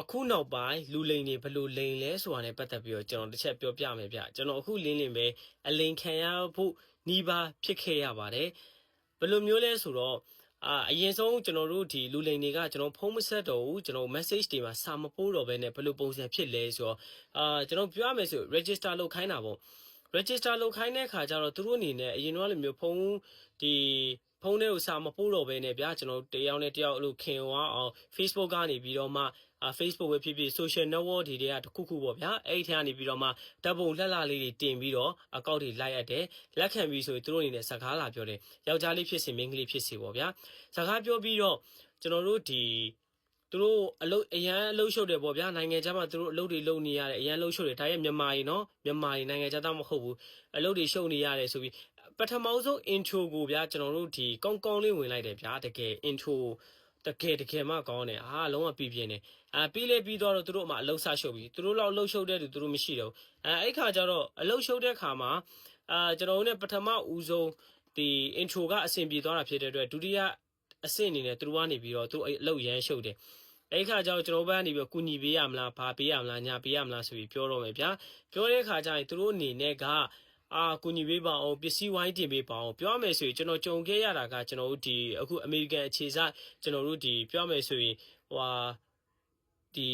အခုနောက်ပိုင်းလူလိန်တွေဘယ်လိုလိန်လဲဆိုတာနဲ့ပတ်သက်ပြီးတော့ကျွန်တော်တစ်ချက်ပြောပြမယ်ဗျကျွန်တော်အခုလင်းလင်းပဲအလိန်ခံရဖို့နှီးပါဖြစ်ခဲ့ရပါတယ်ဘယ်လိုမျိုးလဲဆိုတော့အာအရင်ဆုံးကျွန်တော်တို့ဒီလူလိန်တွေကကျွန်တော်ဖုန်းမဆက်တော့ဘူးကျွန်တော် message တွေမှာစာမပို့တော့ဘဲနဲ့ဘယ်လိုပုံစံဖြစ်လဲဆိုတော့အာကျွန်တော်ပြောရမယ်ဆို register လုပ်ခိုင်းတာပေါ့ register လုပ်ခိုင်းတဲ့အခါကျတော့သူတို့အနေနဲ့အရင်တော့လိုမျိုးဖုန်းဒီ ဖုန်းထဲကိုစာမပို့တော့ဘဲနဲ့ဗျာကျွန်တော်တယောက်နဲ့တယောက်အဲ့လိုခင်သွားအောင် Facebook ကနေပြီးတော့မှအာ Facebook ပဲဖြစ်ဖြစ် social network တွေတွေကတစ်ခုခုပေါ့ဗျာအဲ့ဒီထဲကနေပြီးတော့မှဓာတ်ပုံလှက်လှလေးတွေတင်ပြီးတော့အကောင့်တွေလိုက်ရတဲ့လက်ခံပြီးဆိုရင်သူတို့အနေနဲ့စကားလာပြောတယ်ယောက်ျားလေးဖြစ်စေမိန်းကလေးဖြစ်စေပေါ့ဗျာစကားပြောပြီးတော့ကျွန်တော်တို့ဒီသူတို့အလုတ်အရန်အလုတ်ရှုပ်တယ်ပေါ့ဗျာနိုင်ငံခြားမှာသူတို့အလုတ်တွေလုပ်နေရတယ်အရန်အလုတ်ရှုပ်တယ်ဒါရဲ့မြန်မာကြီးနော်မြန်မာကြီးနိုင်ငံခြားသားမဟုတ်ဘူးအလုတ်တွေရှုပ်နေရတယ်ဆိုပြီး ပထမဆုံး intro ကိုဗျာကျွန်တော်တို့ဒီကောင်းကောင်းလေးဝင်လိုက်တယ်ဗျာတကယ် intro တကယ်တကယ်မှကောင်းတယ်အာလုံးဝပြပြင်းတယ်အာပြီးလေပြီးတော့သူတို့အမှအလုတ်ဆရှုပ်ပြီးသူတို့လောက်အလုတ်ရှုပ်တဲ့သူသူတို့မရှိတော့အဲအဲ့ခါကျတော့အလုတ်ရှုပ်တဲ့ခါမှာအာကျွန်တော်တို့ ਨੇ ပထမဦးဆုံးဒီ intro ကအဆင်ပြေသွားတာဖြစ်တဲ့အတွက်ဒုတိယအဆင့်အနေနဲ့သူတို့ကနေပြီးတော့သူတို့အလုတ်ရမ်းရှုပ်တယ်အဲ့ခါကျတော့ကျွန်တော်ဘက်ကနေပြီးတော့ကုညီပေးရမလားဘာပေးရမလားညာပေးရမလားဆိုပြီးပြောတော့မယ်ဗျာပြောတဲ့ခါကျရင်သူတို့အနေနဲ့က အာကုညီပေးပါအောင်ပစ္စည်းဝိုင်းတင်ပေးပါအောင်ပြောရမယ်ဆိုရင်ကျွန်တော်ကြုံခဲ့ရတာကကျွန်တော်တို့ဒီအခုအမေရိကန်အခြေစိုက်ကျွန်တော်တို့ဒီပြောရမယ်ဆိုရင်ဟွာဒီ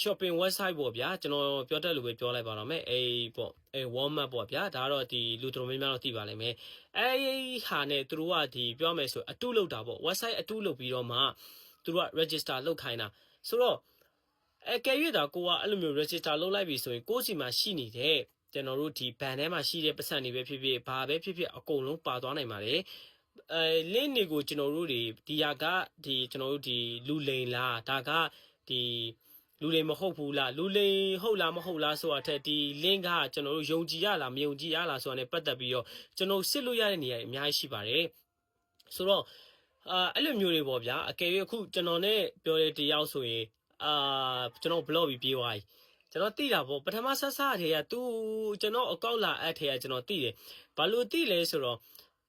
shopping website ပေါ့ဗျာကျွန်တော်ပြောတတ်လို့ပဲပြောလိုက်ပါတော့မယ်အေးပေါ့အေး Walmart ပေါ့ဗျာဒါကတော့ဒီလူတော်များများတော့သိပါလိမ့်မယ်အေးဟာနဲ့သူတို့ကဒီပြောမယ်ဆိုအတုလုပ်တာပေါ့ website အတုလုပ်ပြီးတော့မှသူတို့က register လုပ်ခိုင်းတာဆိုတော့အဲကဲရွေ့တာကိုကအဲ့လိုမျိုး register လုပ်လိုက်ပြီဆိုရင်ကိုယ့်စီမှာရှိနေတဲ့ ကျွန်တော်တို့ဒီ ban ထဲမှာရှိတဲ့ပတ်စံတွေပဲဖြစ်ဖြစ်ဘာပဲဖြစ်ဖြစ်အကုန်လုံးပါသွားနိုင်ပါတယ်အဲ link တွေကိုကျွန်တော်တို့တွေဒီဟာကဒီကျွန်တော်တို့ဒီလူလိန်လားဒါကဒီလူလိန်မဟုတ်ဘူးလားလူလိန်ဟုတ်လားမဟုတ်လားဆိုတာထက်ဒီ link ကကျွန်တော်တို့ယုံကြည်ရလားမယုံကြည်ရလားဆိုတာ ਨੇ ပတ်သက်ပြီးတော့ကျွန်တော်စစ်လို့ရတဲ့နေရာတွေအများကြီးရှိပါတယ်ဆိုတော့အာအဲ့လိုမျိုးတွေပေါ့ဗျာအကယ်၍အခုကျွန်တော် ਨੇ ပြောတဲ့တရားဆိုရင်အာကျွန်တော် blog ပြီးပြေးသွားပြီ ကျွန်တော်သိတာပေါ့ပထမဆက်ဆက်ထဲကသူကျွန်တော်အကောက်လာအပ်ထဲကကျွန်တော်သိတယ်ဘာလို့သိလဲဆိုတော့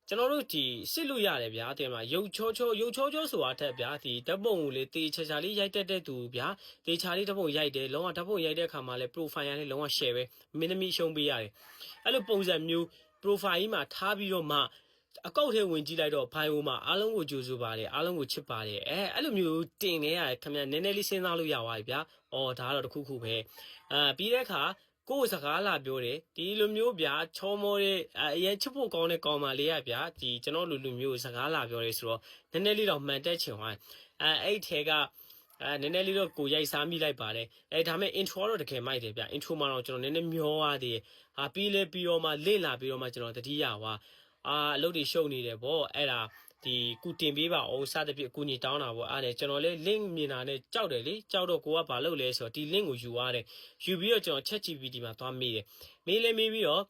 ကျွန်တော်တို့ဒီစစ်လို့ရတယ်ဗျာတင်မှာရုပ်ချောချောရုပ်ချောချောဆိုတာထက်ဗျာဒီဓာတ်ပုံကိုလေတေချာချာလေးရိုက်တက်တဲ့သူဗျာတေချာလေးဓာတ်ပုံရိုက်တယ်လုံးဝဓာတ်ပုံရိုက်တဲ့အခါမှာလဲ profile ရလေးလုံးဝ share ပဲမင်းသမီးရှုံးပေးရတယ်အဲ့လိုပုံစံမျိုး profile ကြီးမှာထားပြီးတော့မှ အကောက်ထဲဝင်ကြည့်လိုက်တော့ bio မှာအားလုံးကိုကြိုဆိုပါတယ်အားလုံးကိုချစ်ပါတယ်အဲအဲ့လိုမျိုးတင်နေရတယ်ခင်ဗျနည်းနည်းလေးစဉ်းစားလို့ရပါပြီဗျာ။အော်ဒါကတော့တစ်ခုခုပဲ။အာပြီးတဲ့အခါကိုယ်စကားလာပြောတယ်ဒီလိုမျိုးဗျာချောမောတဲ့အရင်ချစ်ဖို့ကောင်းတဲ့ကောင်မလေးရဗျာဒီကျွန်တော်လူလူမျိုးစကားလာပြောတယ်ဆိုတော့နည်းနည်းလေးတော့မှန်တက်ချင်သွားအဲအဲ့ထဲကအဲနည်းနည်းလေးတော့ကိုရိုက်စားမိလိုက်ပါတယ်အဲဒါမဲ့ intro တော့တကယ်မိုက်တယ်ဗျ intro မှာတော့ကျွန်တော်နည်းနည်းမျောသွားသေးတယ်ဟာပြီးလဲပြီးတော့မှလေ့လာပြီးတော့မှကျွန်တော်တတိယဟွာ အာအလုပ်တွေရှုပ်နေတယ်ဗောအဲ့ဒါဒီကုတင်ပေးပါအောင်စသဖြင့်အကူညီတောင်းတာပေါ့အဲ့ဒါကျွန်တော်လည်း link မြင်တာနဲ့ကြောက်တယ်လေကြောက်တော့ကိုကဘာလုပ်လဲဆိုတော့ဒီ link ကိုယူရတယ်ယူပြီးတော့ကျွန်တော် ChatGPT မှာသွားမေးတယ်မေးလဲမေးပြီးတော့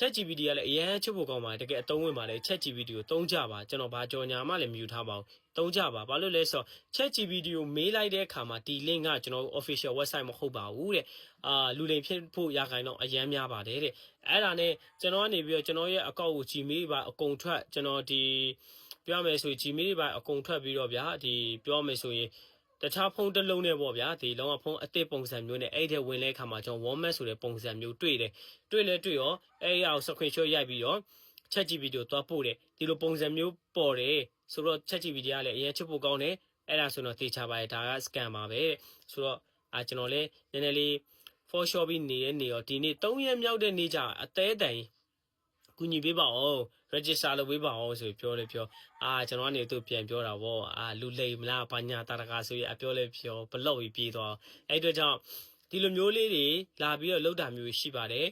ChatGPT ကလည်းအရင်ချစ်ဖို့ကောင်းပါတယ်တကယ်အသုံးဝင်ပါလေ ChatGPT ကိုသုံးကြပါကျွန်တော်ဘာကြော်ညာမှလည်းမယူထားပါဘူးသုံးကြပါဘာလို့လဲဆိုတော့ ChatGPT ကိုမေးလိုက်တဲ့အခါမှာဒီ link ကကျွန်တော် official website မဟုတ်ပါဘူးတဲ့အာလူလိမ်ဖြစ်ဖို့ရခိုင်တော့အရန်များပါတယ်တဲ့အဲ့ဒါနဲ့ကျွန်တော်ကနေပြီးတော့ကျွန်တော်ရဲ့အကောင့်ကို Gmail ပါအကုန်ထွက်ကျွန်တော်ဒီပြောမယ်ဆိုရင် Gmail ပါအကုန်ထွက်ပြီးတော့ဗျာဒီပြောမယ်ဆိုရင် တခြားဖုန်းတစ်လုံးနဲ့ပေါ့ဗျာဒီလုံးဝဖုန်းအသစ်ပုံစံမျိုးနဲ့အဲ့တဲ့ဝင်လဲခါမှာကျွန်တော် warmat ဆိုတဲ့ပုံစံမျိုးတွေ့တယ်တွေ့လဲတွေ့ရောအဲ့ရအောင် screenshot ရိုက်ပြီးတော့ ChatGPT ကိုသွားပို့တယ်ဒီလိုပုံစံမျိုးပေါ်တယ်ဆိုတော့ ChatGPT ကလည်းအရင်ချစ်ဖို့ကောင်းတယ်အဲ့ဒါဆိုတော့တေချာပါတယ်ဒါက scan ပါပဲဆိုတော့အာကျွန်တော်လည်းနည်းနည်းလေး for shop ပြီးနေတဲ့နေရောဒီနေ့3ရက်မြောက်တဲ့နေ့ကျအသေးတိုင် ကူညီပေးပါအောင် register လုပ်ပေးပါအောင်ဆိုပြီးပြောလဲပြောအာကျွန်တော်ကနေသူပြန်ပြောတာဗောအာလူလိမ်မလားဘာညာတာတကာဆိုပြီးအပြောလဲပြောဘလော့ပြီးပြေးသွားအဲ့အတွက်ကြောင့်ဒီလိုမျိုးလေးတွေလာပြီးတော့လောက်တာမျိုးရှိပါတယ်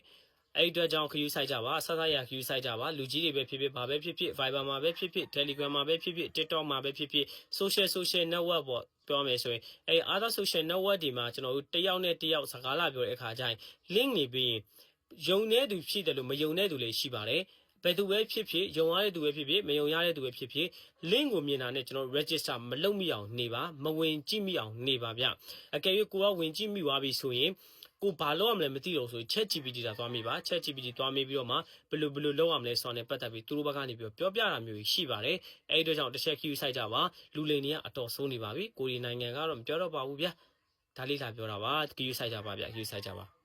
အဲ့အတွက်ကြောင့်ခယူးဆိုင်ကြပါဆဆရခယူးဆိုင်ကြပါလူကြီးတွေပဲဖြစ်ဖြစ်ဘာပဲဖြစ်ဖြစ် Viber မှာပဲဖြစ်ဖြစ် Telegram မှာပဲဖြစ်ဖြစ် TikTok မှာပဲဖြစ်ဖြစ် social social network ပေါ့ပြောမယ်ဆိုရင်အဲ့ other social network တွေမှာကျွန်တော်တို့တယောက်နဲ့တယောက်စကားလာပြောတဲ့အခါကျရင် link နေပြီး ယုံတဲ့သူဖြစ်တယ်လို့မယုံတဲ့သူလည်းရှိပါတယ်ဘယ်သူပဲဖြစ်ဖြစ်ယုံရတဲ့သူပဲဖြစ်ဖြစ်မယုံရတဲ့သူပဲဖြစ်ဖြစ် link ကိုမြင်တာနဲ့ကျွန်တော် register မလုပ်မိအောင်နေပါမဝင်ကြည့်မိအောင်နေပါဗျအကယ်၍ကိုကဝင်ကြည့်မိသွားပြီဆိုရင်ကိုဘာလုပ်ရမလဲမသိတော့ဆို Chat GPT တာသွားမိပါ Chat GPT သွားမိပြီးတော့မှဘယ်လိုဘယ်လိုလုပ်ရမလဲဆိုတာနဲ့ပတ်သက်ပြီးသူတို့ဘက်ကနေပြီးပြောပြတာမျိုးရှိပါတယ်အဲဒီတော့ကြောင့်တစ်ချက် queue ဆိုင်ကြပါလူလိန်တွေကအတော်ဆုံးနေပါပြီကိုရီနိုင်ငံကတော့မပြောတော့ပါဘူးဗျဒါလေးလာပြောတာပါဂယူဆိုင်ကြပါဗျဂယူဆိုင်ကြပါ